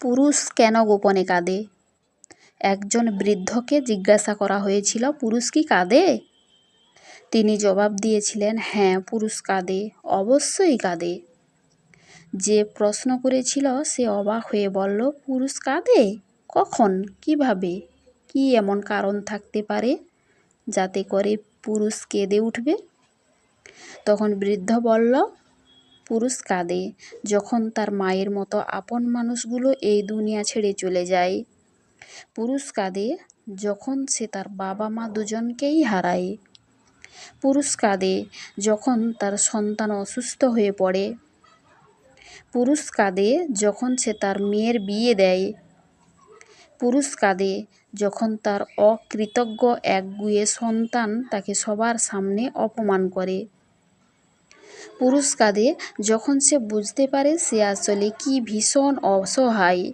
পুরুষ কেন গোপনে কাঁদে? একজন বৃদ্ধকে জিজ্ঞাসা করা হয়েছিল, পুরুষ কি কাঁদে? তিনি জবাব দিয়েছিলেন হ্যাঁ পুরুষ কাঁদে, অবশ্যই কাঁদে। যে প্রশ্ন করেছিল, সে অবাক হয়ে বলল, পুরুষ কাঁদে? কখন? কীভাবে? কি এমন কারণ থাকতে পারে যাতে করে পুরুষ কেঁদে উঠবে? তখন বৃদ্ধ বলল পুরুষ কাঁদে, যখন তার মায়ের মতো আপন মানুষগুলো এই দুনিয়া ছেড়ে চলে যায়। পুরুষ কাঁদে, যখন সে তার বাবা মা দুজনকেই হারায়। পুরুষ কাঁদে, যখন তার সন্তান অসুস্থ হয়ে পড়ে। পুরুষ কাঁদে, যখন সে তার মেয়ের বিয়ে দেয়। পুরুষ কাঁদে, যখন তার অকৃতজ্ঞ একগুয়ে সন্তান তাকে সবার সামনে অপমান করে। পুরুষ কাঁদে যখন সে বুঝতে পারে সে আসলে কি ভীষণ অসহায়,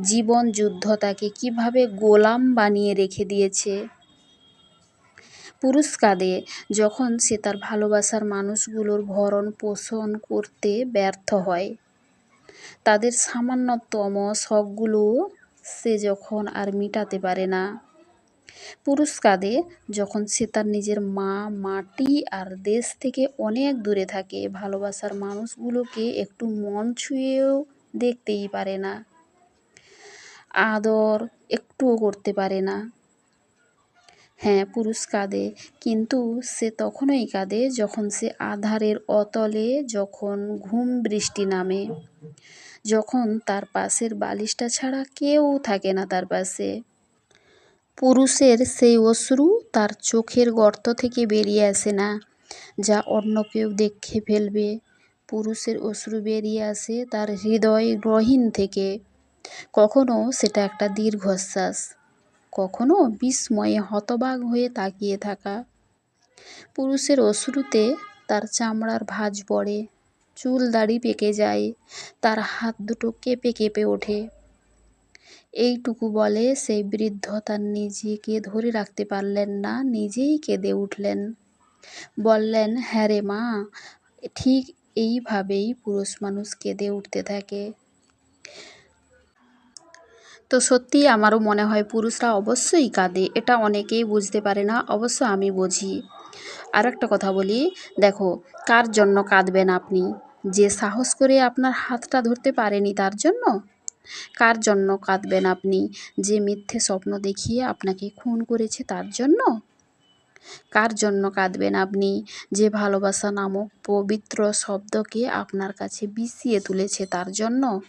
জীবন যুদ্ধ তাকে কীভাবে গোলাম বানিয়ে রেখে দিয়েছে। পুরুষ কাঁদে যখন সে তার ভালোবাসার মানুষগুলোর ভরণ পোষণ করতে ব্যর্থ হয়, তাদের সামান্যতম শখগুলো সে যখন আর মিটাতে পারে না। পুরুষ কাঁদে যখন সে তার নিজের মা, মাটি আর দেশ থেকে অনেক দূরে থাকে, ভালোবাসার মানুষগুলোকে একটু মন ছুঁয়েও দেখতেই পারে না, আদর একটুও করতে পারে না। হ্যাঁ পুরুষ কাঁদে কিন্তু সে তখনই কাঁদে যখন সে আধারের অতলে যখন ঘুম বৃষ্টি নামে, যখন তার পাশের বালিশটা ছাড়া কেউ থাকে না তার পাশে। পুরুষের সেই অশ্রু তার চোখের গর্ত থেকে বেরিয়ে আসে না, যা অন্য কেউ দেখে ফেলবে। পুরুষের অশ্রু বেরিয়ে আসে তার হৃদয় গ্রহীন থেকে। কখনো সেটা একটা দীর্ঘশ্বাস, কখনো বিস্ময়ে হতবাক হয়ে তাকিয়ে থাকা। পুরুষের অশ্রুতে তার চামড়ার ভাঁজ পড়ে, চুল দাড়ি পেকে যায়, তার হাত দুটো কেঁপে কেঁপে ওঠে। এইটুকু বলে সেই বৃদ্ধ তার নিজেকে ধরে রাখতে পারলেন না, নিজেই কেঁদে উঠলেন। বললেন হ্যাঁ রে মা, ঠিক এইভাবেই পুরুষ মানুষ কেঁদে উঠতে থাকে। তো সত্যি আমারও মনে হয় পুরুষরা অবশ্যই কাঁদে, এটা অনেকেই বুঝতে পারে না, অবশ্য আমি বুঝি। আর একটা কথা বলি, দেখো, কার জন্য কাঁদবেন আপনি? যে সাহস করে আপনার হাতটা ধরতে পারেনি তার জন্য? কার জন্য কাঁদবেন আপনি? যে মিথ্যে স্বপ্ন দেখিয়ে আপনাকে খুন করেছে তার জন্য? কার জন্য কাঁদবেন আপনি? যে ভালোবাসা নামক পবিত্র শব্দকে আপনার কাছে বিষিয়ে তুলেছে তার জন্য?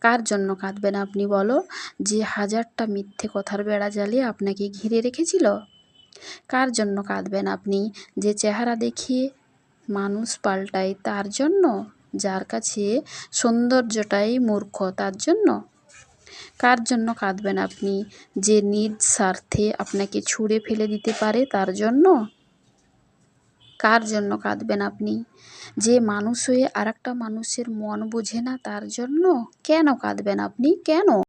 কার জন্য কাঁদবেন আপনি বলো? যে হাজারটা মিথ্যে কথার বেড়া জ্বালিয়ে আপনাকে ঘিরে রেখেছিল? কার জন্য কাঁদবেন আপনি? যে চেহারা দেখিয়ে মানুষ পাল্টায় তার জন্য? যার কাছে সৌন্দর্যটাই মূর্খ, তার জন্য? কার জন্য কাঁদবেন আপনি? যে নিজ স্বার্থে আপনাকে ছুঁড়ে ফেলে দিতে পারে, তার জন্য? কার জন্য কাঁদবেন আপনি? যে মানুষ হয়ে আর মানুষের মন বোঝে না, তার জন্য? কেন কাঁদবেন আপনি? কেন?